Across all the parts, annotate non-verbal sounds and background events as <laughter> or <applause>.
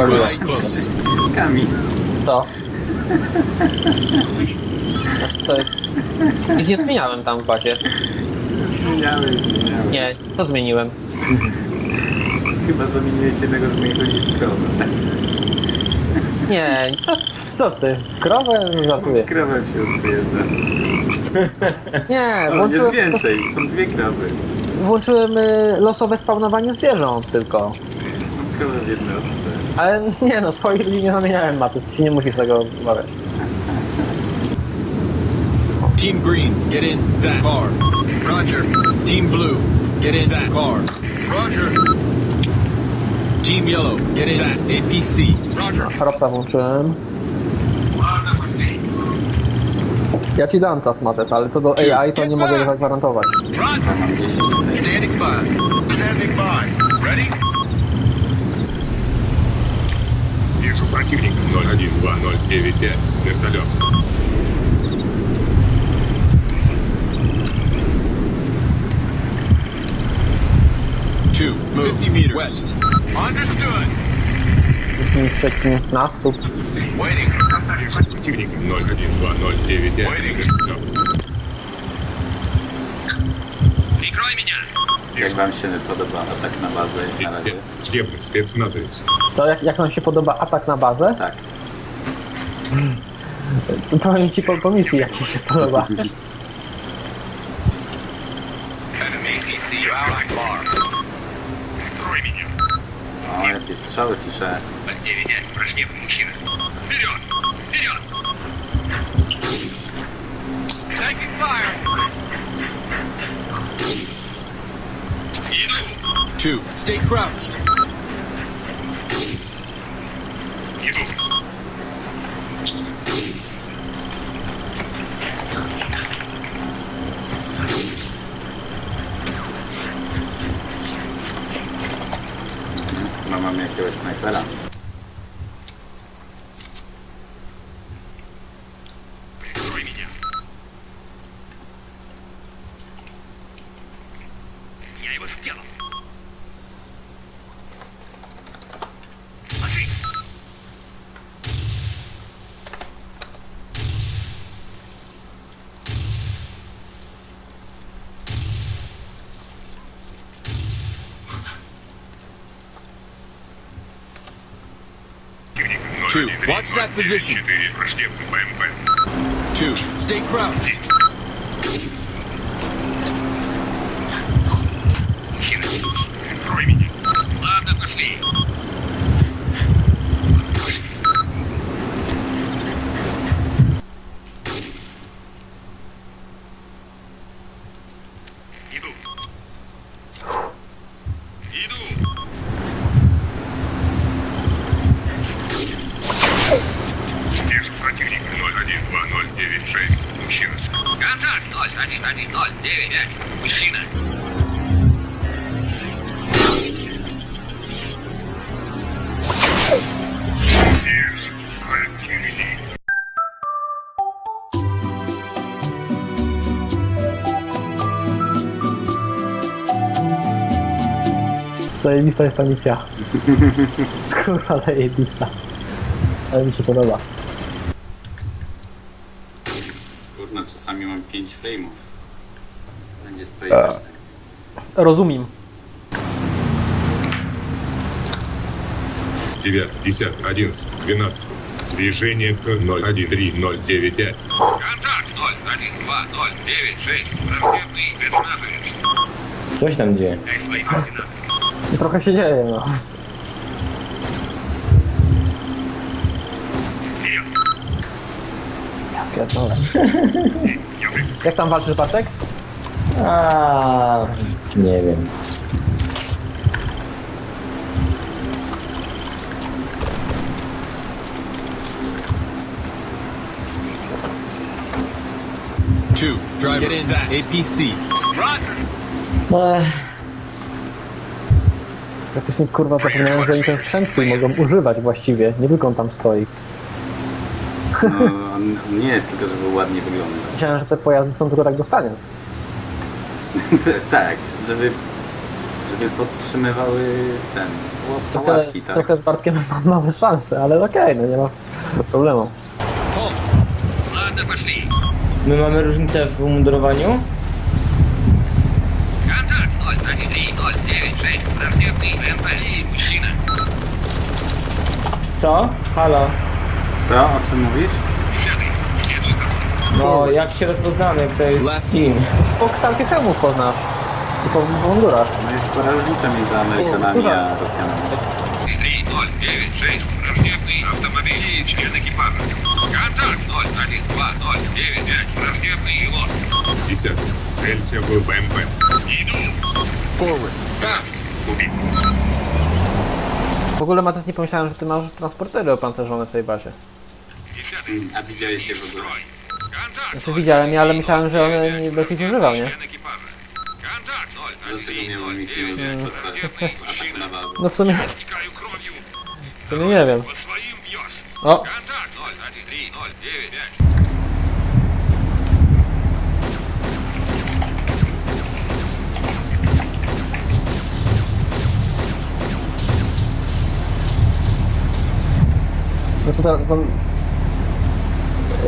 odpaliłem. Kamil. Co? To jest... Nic nie zmieniałem tam w bazie. Zmieniałeś, zmieniałeś. Nie, co zmieniłem? Chyba zamieniłeś jednego z moich ludzi w krowę. Nie, co, co ty? Krowę żartuję. Krowę się odbije Nie, O, jest włączyłem, więcej, są dwie krowy. włączyłem y, losowe spawnowanie zwierząt tylko. W jednostce. Ale nie no, swoich ludzi nie zamieniałem mapy, ty się nie musisz tego obawiać. Team green, get in that car. Roger. Team blue, get in that car. Roger. Team yellow, get in that APC. Roger. Propsa włączyłem. Ja ci dam czas, Mates, ale co do AI, to nie mogę zagwarantować. Roger. Standing by. By. Ready? Вижу противника 012095. Вертолет. Two, move 50 meters west. Understood. Trzeci nastup. Waiting. Вижу противника 012095. Вертолет. Прикрой меня. Jak wam się podoba atak na bazę jak na razie? Nie wiem, specnazy jest. Co, jak, jak nam się podoba atak na bazę? Tak. To powiem ci po, po misji, jak ci się podoba. <laughs> O, jakieś strzały słyszę. two. Stay crouched. Mamma mia che snipera. that position. Two, stay crouched. Zajebista jest ta misja. <laughs> Skurwa zajebista. Ale mi się podoba. Kurno, czasami mam 5 frame'ów. Będzie z twojej perspektywy. Rozumiem. 9, 10, 11, 12. Движение к 013095. Контакт 012096. Враждебный спецназовец. Coś tam dzieje. Дай свои координаты. Trochę się dzieje, no. Ja pierdolę. <laughs> Jak tam walczysz, Bartek? A, nie wiem. Two, drive it in, APC. Roger. No, Ech. Praktycznie kurwa zapomniałem, że oni ten sprzęt swój mogą używać właściwie, nie tylko on tam stoi. No, on nie jest tylko, żeby ładnie wyglądał. Myślałem, że te pojazdy są tylko tak dostanie? <laughs> tak, żeby, żeby podtrzymywały ten Trochę, łapki, tak? trochę z Bartkiem mam małe szanse, ale okej, no nie ma problemu. My mamy różnicę w umundurowaniu? Co? Halo? Co? O czym mówisz? Десятый. Следует команда. No, jak się rozpoznamy, kto jest kim? Już po kształcie hełmów poznasz. I po, po mundurach. No jest spora różnica między Amerykanami a Rosjanami. 3096. Враждебный автомобиль и член экипажа. Контакт 012-095. Враждебный Илон. Десятый. Целься в БМП. Иду. Forward. Fast. Убит. W ogóle Matys nie pomyślałem, że ty masz transportery opancerzone w tej bazie. A je w ogóle. Znaczy widziałem je, ale myślałem, że one nie, bez ich nie używał, nie? Dlaczego ich nie podczas hmm. ataku na bazę? No w sumie... W sumie nie wiem. O!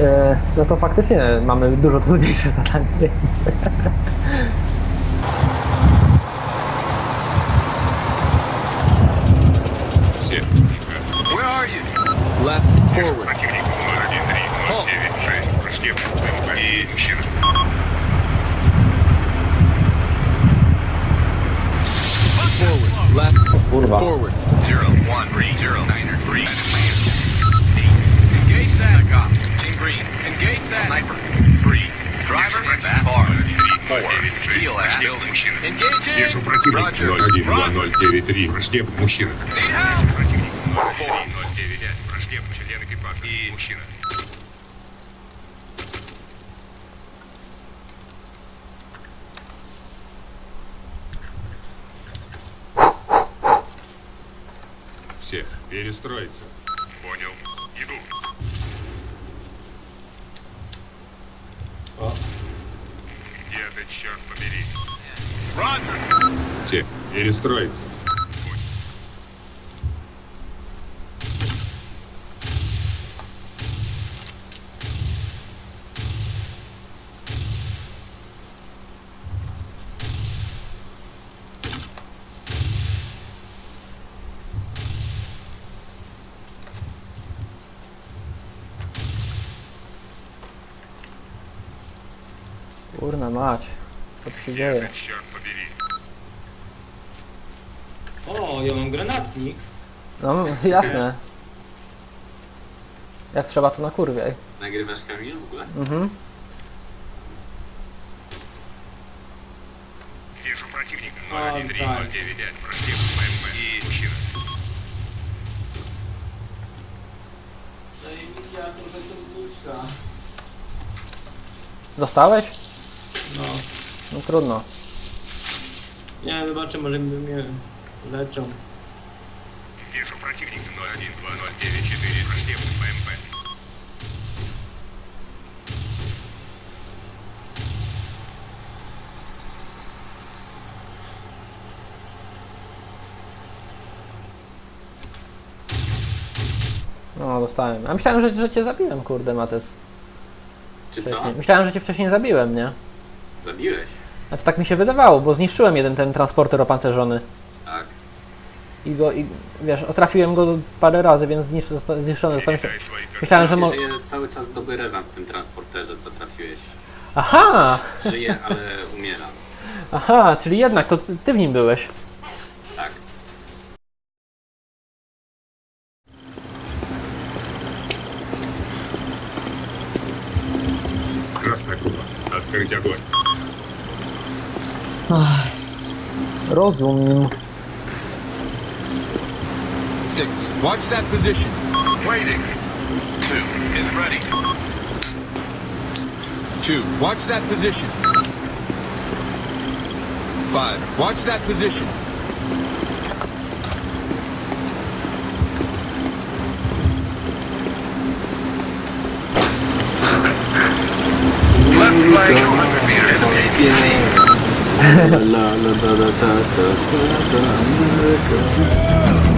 E, no to faktycznie mamy dużo trudniejsze zadanie. Вижу противник 012093. Враждеб мужчина. Противник 012095. Враждеб член экипажа. И мужчина. Всех перестроиться. строится. Kurna mać, co się dzieje? Czerk, O, ja mam granatnik. No jasne. Jak trzeba to na kurwie. Nagrywasz Kamil w ogóle? Mhm. Вижу противника А, 013-095. Враждебный МП и мужчина. Dostałeś? No. No trudno. Nie, zobaczę, może mnie leczą. Вижу противника 012-094. Враждебный МП. No, dostałem. A myślałem, że, że cię zabiłem, kurde, Matys. Czy co? Wcześniej. Myślałem, że cię wcześniej zabiłem, nie? Zabiłeś? Znaczy tak mi się wydawało, bo zniszczyłem jeden ten transporter opancerzony. i go, i wiesz, otrafiłem go parę razy, więc zniszczony, zosta- zniszczony. Myślałem, że mo... Cały czas dobrewam w tym transporterze, co trafiłeś. Aha! Żyje, ale umieram Aha, czyli jednak to ty w nim byłeś. Tak. Krasna Kuba, odkrycia dłoń. Rozumiem. Six. Watch that position. Waiting. Two is ready. Two. Watch that position. Five. Watch that position. Left flag 200 meters. Engage 15. La, la, la, la, ta, ta, ta, ta, Ameryka.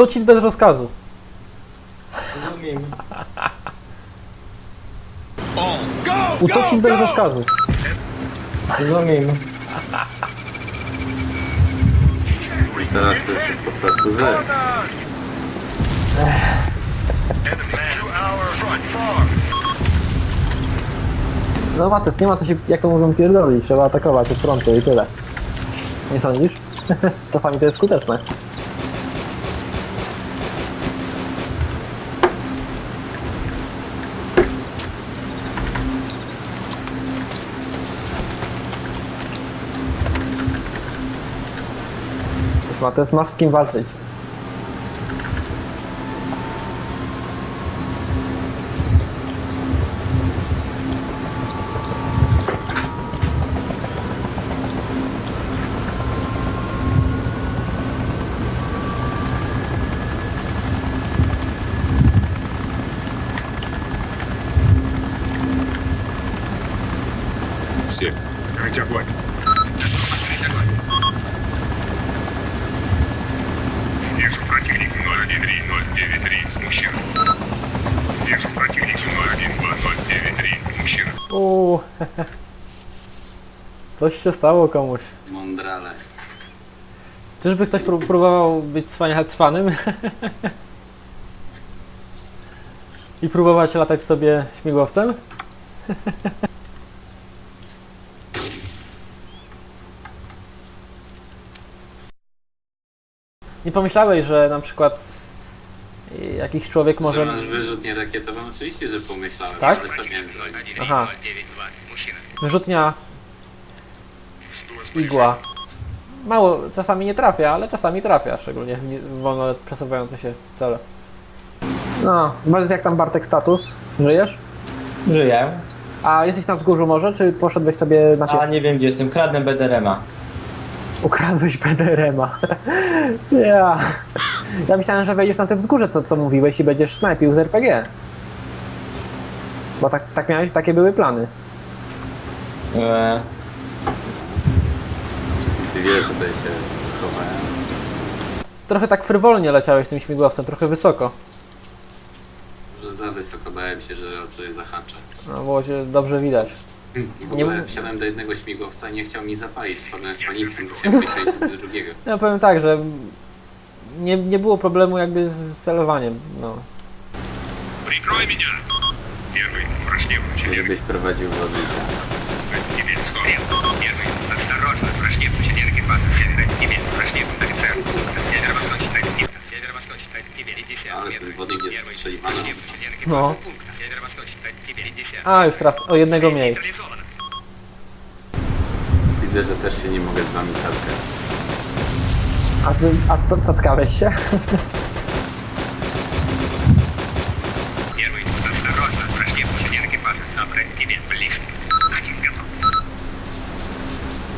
Utoczyć bez rozkazu. Rozumiem. Go! bez rozkazu. Rozumiem. Teraz to już jest po prostu far. No Mates, nie ma co się, jak to mówią, pierdolić. Trzeba atakować od frontu i tyle. Nie sądzisz? <laughs> Czasami to jest skuteczne. Mates, masz z kim walczyć. Coś się stało komuś. Mądrale. Czyżby ktoś próbował być cwaniacpanem? I próbować latać sobie śmigłowcem? Nie pomyślałeś, że na przykład jakiś człowiek Może... może... Że masz wyrzutnię? Oczywiście, że pomyślałem, Tak? ale co miałem zrobić? Aha. Wyrzutnia igła. Mało, czasami nie trafia, ale czasami trafia, szczególnie w nie- w wolno przesuwające się cele. No, Bez jak tam Bartek status? Żyjesz? Żyję. A jesteś na wzgórzu może, czy poszedłeś sobie na A pies? nie wiem gdzie jestem. Kradnę BDRM-a. Ukradłeś PDRM-a. <laughs> ja. Ja myślałem, że wejdziesz na te wzgórze, co, co mówiłeś i będziesz snajpił z RPG. Bo tak, tak miałeś, takie były plany. Eee, Wszyscy cywile tutaj się schowają. Trochę tak frywolnie leciałeś tym śmigłowcem, trochę wysoko. Może za wysoko bałem się, że o coś zahaczę. No, było się dobrze widać. <laughs> W Nie ogóle mów- wsiadłem do jednego śmigłowca i nie chciał mi zapalić. Wpadłem w panikę, musiałem wysiąść do drugiego. <laughs> Ja powiem tak, że nie, nie było problemu jakby z celowaniem. No. Прикрой меня. Первый, враждебный Chcę, żebyś проwadził wodnika. żebyś wody nie strzeli. No. no. A, już teraz o jednego mniej. Widzę, że też się nie mogę z wami cackać. A ty, a co, cackałeś się?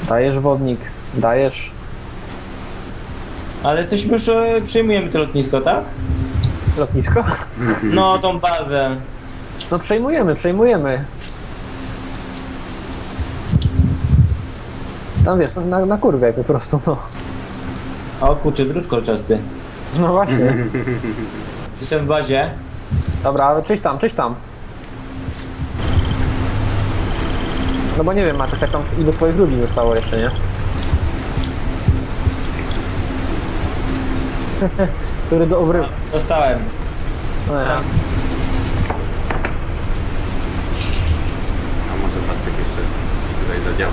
Dajesz wodnik, dajesz. Ale jesteśmy już, e, przyjmujemy to lotnisko, tak? Lotnisko? No, tą bazę. No przejmujemy, przejmujemy. Tam wiesz, na, na kurwę po prostu, no. O kurczę, drut kolczasty. No właśnie. Jestem w bazie. Dobra, ale czyś tam, czyś tam. No bo nie wiem, Matys, jak tam ilu twoich ludzi zostało jeszcze, nie? <laughs> który do obry... Zostałem. E, no A może Bartek jeszcze coś tutaj zadziała.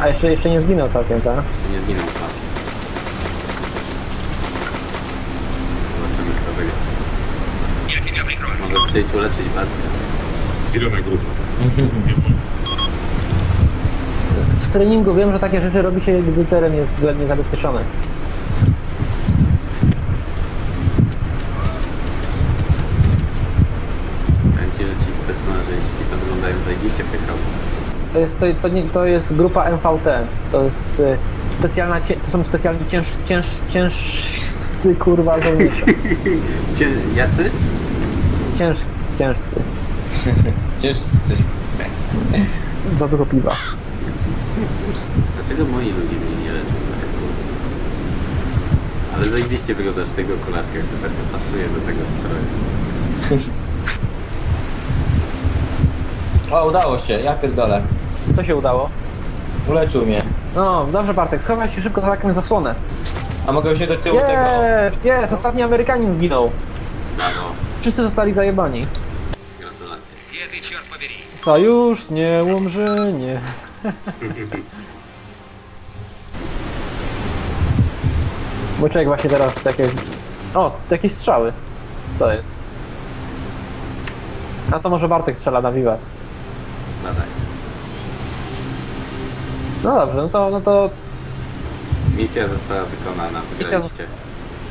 A jeszcze, jeszcze nie zginął całkiem, tak? Jeszcze nie zginął całkiem. Zobaczymy kto wygra. Może przyjdź uleczyć Bartka. Zielona grupa. Z treningu wiem, że takie rzeczy robi się, gdy teren jest względnie zabezpieczony. To jest, to, to, nie, to jest grupa MVT. To jest y, specjalna, cie- to są specjalni cięż, cięż, ciężcy kurwa żołnierze. <laughs> Cie, jacy? Cięż, ciężcy. <laughs> Ciężcy. Za dużo piwa. Dlaczego moi ludzie mnie nie leczą? tak kurde? Ale zajebiście wyglądasz w tego okularkach, super to pasuje do tego stroju. <laughs> O, udało się, ja pierdolę. Co się udało? Uleczył mnie. No, dobrze Bartek, schowaj się szybko za jakąś zasłonę. A mogę się do tyłu tego... Jest, jest, ostatni Amerykanin zginął. Brawo, Wszyscy zostali zajebani. gratulacje. Где ты, черт побери? Sojusz, nie łomży, nie. <laughs> Łyczek właśnie teraz jakieś... O, jakieś strzały. Co jest? A to może Bartek strzela na wiwat. Badaj. No dobrze, no to, no to Misja została wykonana, wygraliście.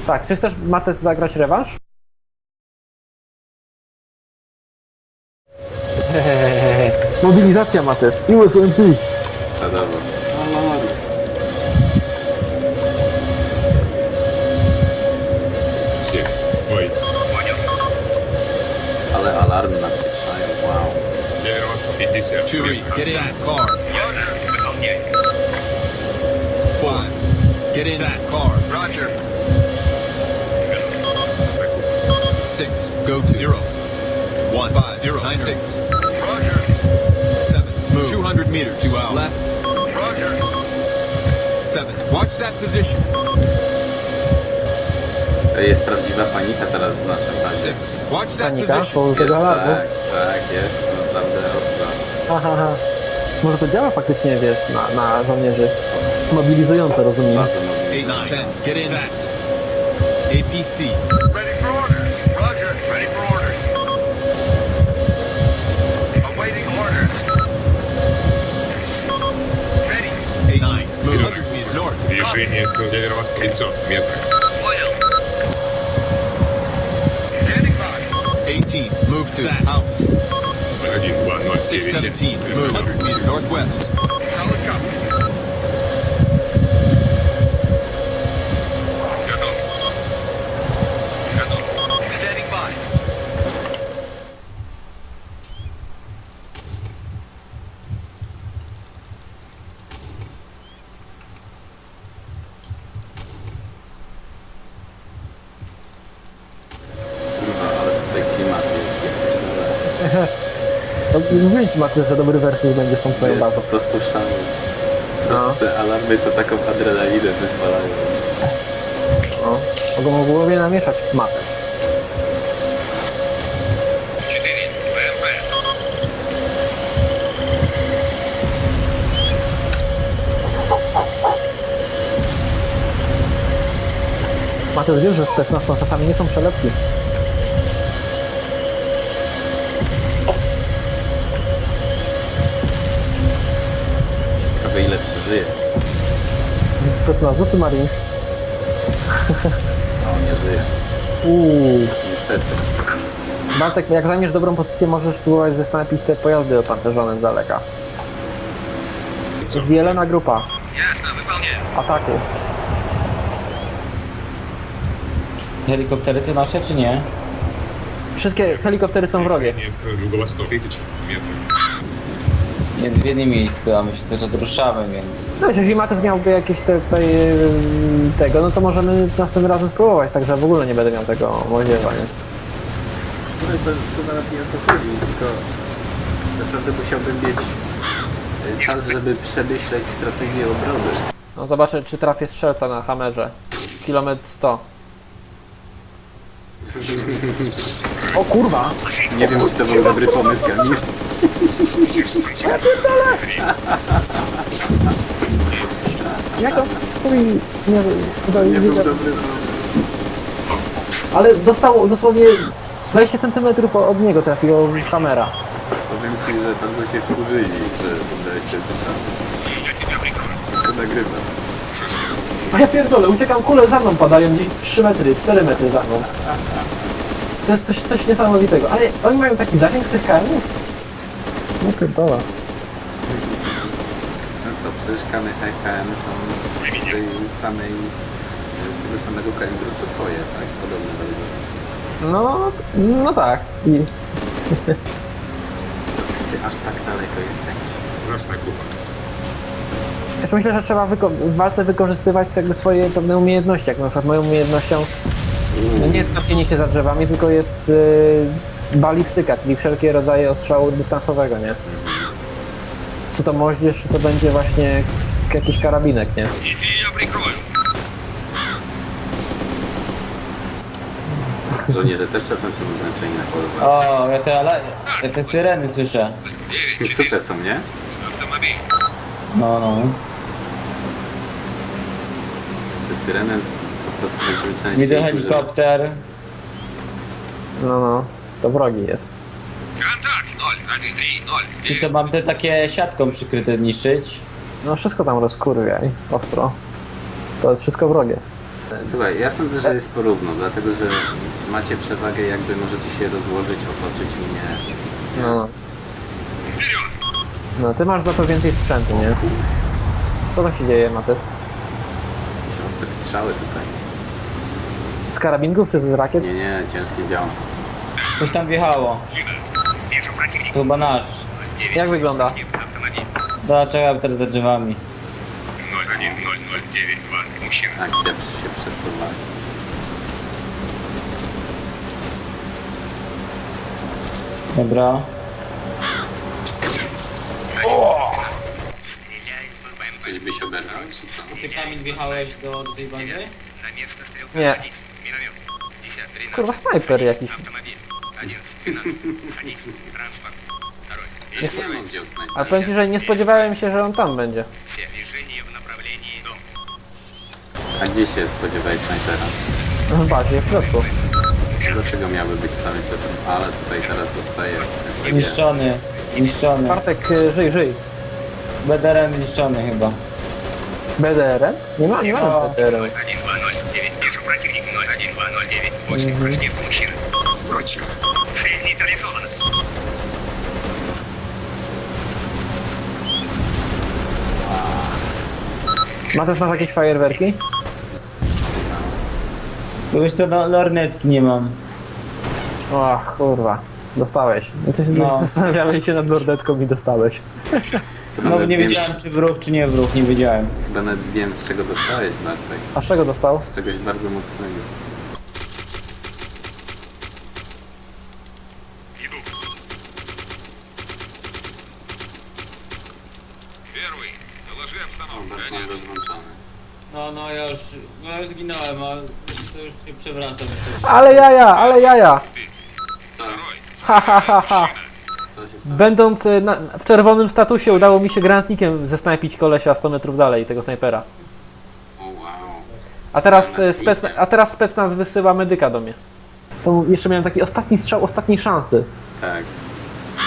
tak, czy chcesz Matec zagrać rewanż? <laughs> Mobilizacja Matec, USMC. Czadowo. Всех. В бой. Понял. Ale alarm napieprzają, wow. Северо-восток. 50. Chewie, get in that car. Get in that car. Roger. Six. Go to zero. One five zero nine six. Roger. Seven. Move. Two hundred meters left. Roger. Seven. Watch that position. Jest prawdziwa panika teraz w naszym razie. Panika? alarmu? tak, tak, jest naprawdę ostro. Może to działa faktycznie, wiesz, na, na żołnierzy. Mobilizująco, rozumiem. Bardzo Eight, mocno. nine, ten, get in that. APC, Ready for orders. Roger. Ready for orders. Awaiting orders. Ready. eight, nine, move. Zero. Hundred meters north. Движение к северо-восток. 500 метров. Понял. Standing by. Eighteen, move to that house. 1, 2, 0, Six, 9, seventeen, move. Hundred meters northwest. mówiłem ci Mateusz, że dobry wersus będzie z tą To twoją jest po prostu szan. Po prostu No. te alarmy to taką adrenalinę wyzwalają. No. Mogą mu głowie namieszać Mates. Mateusz, wiesz, że z PS-15 czasami nie są przelepki. Ciekawe ile przeżyje. Z PS czy Marines? A on nie żyje. Uuu. Niestety. Bartek, jak zajmiesz dobrą pozycję, możesz próbować zesnapić te pojazdy opancerzone z daleka. Zielona grupa. Ясно, выполняю. Ataku. Helikoptery te nasze, czy nie? Wszystkie helikoptery są wrogie. Движение к юго-востоку. 1000 метров. Jest w jednym miejscu, a my się też odruszamy, więc... No, jeśli Matec miałby jakieś te, te, tego, no to możemy następnym razem spróbować, także w ogóle nie będę miał tego możliwa, nie? Słuchaj, to, to nawet nie o to chodzi, tylko naprawdę musiałbym mieć e, czas, żeby przemyśleć strategię obrony. No zobaczę, czy trafię strzelca na hamerze. Kilometr 100. <laughs> O kurwa! Nie wiem, czy to był dobry pomysł, Kamil. Jak to? Chuj, nie, chyba Nie był dobry pomysł. Ale dostał dosłownie 20 cm od niego trafiło kamera. Powiem ci, że bardzo się wkurzyli, że dałeś ten strzał. Wszystko nagrywa. A ja pierdolę, uciekam, kule za mną padają gdzieś 3 metry, 4 metry za mną. To jest coś, coś niesamowitego, ale oni mają taki zasięg z tych KM-ów? No pierdala. No co, przecież kamy HKM tak, są z tej samej, tego samego kalibru co twoje, tak? Podobne bardzo. No, no tak. I... Ty aż tak daleko jesteś. Własna kupa. Też myślę, że trzeba w walce wykorzystywać jakby swoje pewne umiejętności, jak na przykład moją umiejętnością nie jest kapienie się za drzewami, tylko jest yy, balistyka, czyli wszelkie rodzaje ostrzału dystansowego, nie? Czy to moździerz, czy to będzie właśnie k- jakiś karabinek, nie? Я <laughs> прикрою. Żołnierze też czasem są zmęczeni na polowaniu. O, ja te, ale, ja te syreny słyszę. Super są, nie? Автомобиль. No, no. Te syreny po prostu będziemy częściej Widzę ich używać. helikopter. No, no, To wrogi jest. Kontakt 0110. Czy to mam te takie siatką przykryte niszczyć? No wszystko tam rozkurwiaj, ostro. To jest wszystko wrogie. Słuchaj, ja sądzę, że jest porówno, dlatego że macie przewagę, jakby możecie się rozłożyć, otoczyć mnie. No. No, ty masz za to więcej sprzętu, nie? Co tam się dzieje, Mates? Jakieś ostre strzały tutaj. Z karabinków czy z rakiet? Nie, nie, ciężkie działa. Coś tam wjechało. To chyba nasz. Jak wygląda? Dobra, czekam teraz za drzewami. Akcja się przesuwa. Dobra. Ktoś byś oberwał, czy co? Ty Kamil wjechałeś do, do tej bandy? Nie. Kurwa, snajper jakiś. <laughs> A powiem ci, że nie spodziewałem się, że on tam będzie. A gdzie się spodziewaj snajpera? No Bardziej w środku. Dlaczego miałby być cały świat? Ale tutaj teraz dostaję. jakby nie. Zniszczony, zniszczony. Bartek, y, żyj, żyj. Bederem zniszczony chyba. BDR? Nie ma, nie ma no. BDR. Wrócił. Mates, masz jakieś fajerwerki? Bo już to no, lornetki nie mam. O, kurwa. Dostałeś. Coś No. <laughs> zastanawiałeś się nad lordetką i dostałeś. No nawet nie wiem, wiedziałem czy wróg czy nie wróg, nie wiedziałem. Chyba nawet wiem z czego dostałeś, Bartek. A z czego dostał? Z czegoś bardzo mocnego. No, ja już, no ja już zginąłem, ale to już się przewracam. Ale jaja, ale jaja! Co? Ha, ha, ha, ha. Co się stało? Będąc y, na, w czerwonym statusie udało mi się granatnikiem zesnajpić kolesia 100 metrów dalej, tego snajpera. O wow. A teraz, y, spec, a teraz spec nas wysyła medyka do mnie. To jeszcze miałem taki ostatni strzał, ostatniej szansy. Tak.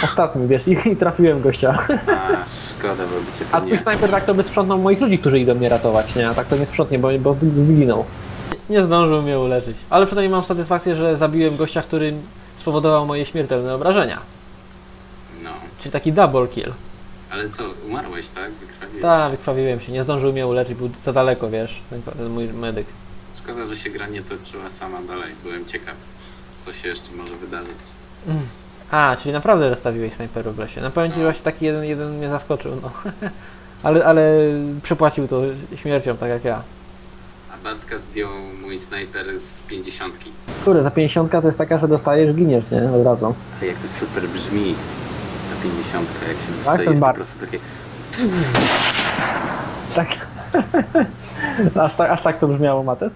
Ostatni, wiesz, i, i trafiłem gościa. A, szkoda, bo by cię A twój pewnie... snajper tak to by sprzątnął moich ludzi, którzy idą mnie ratować, nie? A tak to nie sprzątnie, bo, bo zginął. Nie zdążył mnie uleczyć. Ale przynajmniej mam satysfakcję, że zabiłem gościa, który spowodował moje śmiertelne obrażenia. No. Czyli taki double kill. Ale co, umarłeś, tak? Wykrwawiłeś Tak, się. wykrwawiłem się, nie zdążył mnie uleczyć, był za daleko, wiesz, ten, ten mój medyk. Szkoda, że się gra nie toczyła sama dalej. Byłem ciekaw, co się jeszcze może wydarzyć. A, czyli naprawdę rozstawiłeś snajperów w lesie. No powiem ci, że właśnie taki jeden, jeden mnie zaskoczył, no. <laughs> ale, ale przypłacił to śmiercią, tak jak ja. A Bartka zdjął mój snajper z pięćdziesiątki. Kurde, za 50 to jest taka, że dostajesz, giniesz, nie? Od razu. A jak to super brzmi na pięćdziesiątkę, jak się ten strzeli, jest po bar- prostu takie... Tak. <laughs> aż, tak aż tak to brzmiało, Mates?